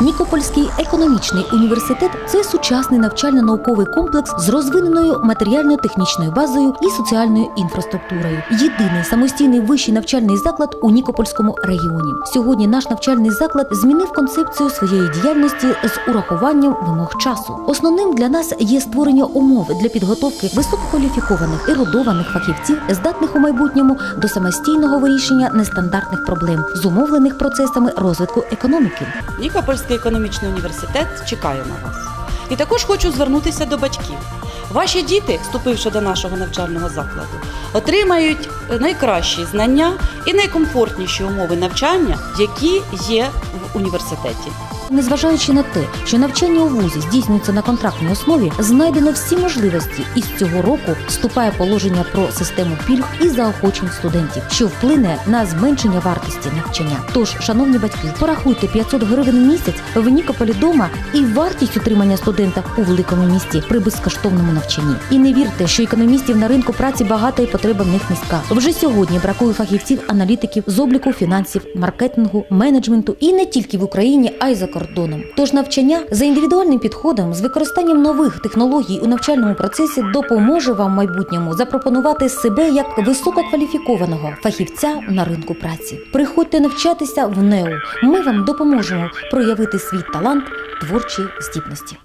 Нікопольський економічний університет це сучасний навчально-науковий комплекс з розвиненою матеріально-технічною базою і соціальною інфраструктурою. Єдиний самостійний вищий навчальний заклад у Нікопольському регіоні. Сьогодні наш навчальний заклад змінив концепцію своєї діяльності з урахуванням вимог часу. Основним для нас є створення умов для підготовки висококваліфікованих ерудованих фахівців, здатних у майбутньому до самостійного вирішення нестандартних проблем, зумовлених процесами розвитку економіки. Нікопольський економічний університет чекає на вас. І також хочу звернутися до батьків. Ваші діти, вступивши до нашого навчального закладу, отримають найкращі знання і найкомфортніші умови навчання, які є в університеті. Незважаючи на те, що навчання у вузі здійснюється на контрактній основі, знайдено всі можливості, і з цього року вступає положення про систему пільг і заохочень студентів, що вплине на зменшення вартості навчання. Тож, шановні батьки, порахуйте 500 гривень місяць в Нікополі дома і вартість утримання студента у великому місті при безкоштовному навчанні. І не вірте, що економістів на ринку праці багато і потреба в них низька. Вже сьогодні бракує фахівців, аналітиків з обліку фінансів, маркетингу, менеджменту і не тільки в Україні, а й за кордоном. Тож навчання за індивідуальним підходом з використанням нових технологій у навчальному процесі допоможе вам в майбутньому запропонувати себе як висококваліфікованого фахівця на ринку праці. Приходьте навчатися в НЕУ. Ми вам допоможемо проявити свій талант, творчі здібності.